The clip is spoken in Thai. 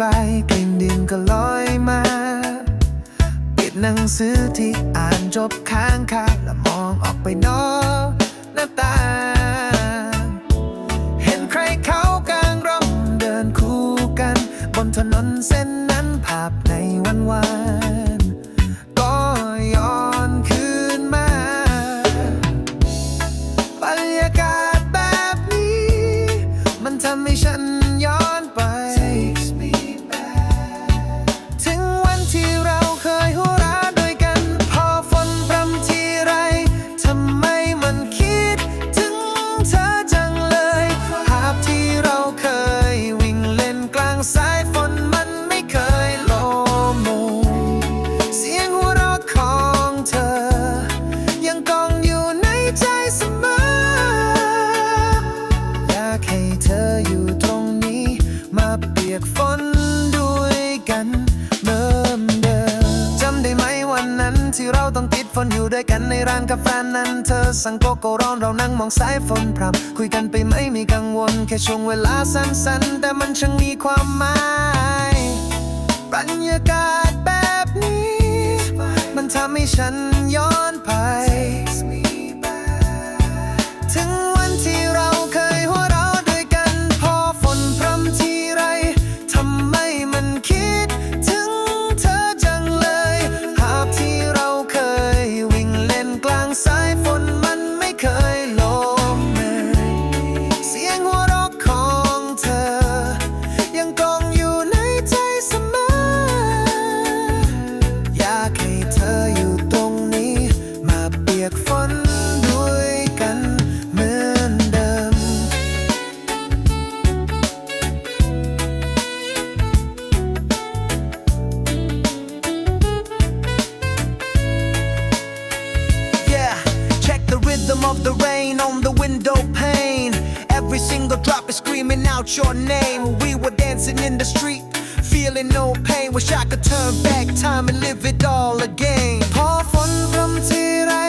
ปลายกลิ่นดินก็ลอยมาปิดหนังสือที่อ่านจบค้างคาและมองออกไปนอกหน้าต่างเห็นใครเขากางร่มเดินคู่กัน บนถนนเส้นนั้นภาพในวันวานก็ย้อนคืนมาบรรยากาศแบบนี้ มันทำให้ฉันย้อนไป ยกฝนด้วยกันเหมือนเดิมจำได้ไหมวันนั้นที่เราต้องติดฝนอยู่ด้วยกันในร้านกาแฟนั้นเธอสั่งโกโก้ร้อนเรานั่งมองสายฝนพรำคุยกันไปไหมมีกังวล แค่ช่วงเวลาสั้นๆ แต่มันช่างมีความหมายบรรยากาศแบบนี้ มันทำให้ฉันย้อนไป of the rain on the window pane. Every single drop is screaming out your name. We were dancing in the street, feeling no pain. Wish I could turn back time and live it all again. พอฝนพรำทีไร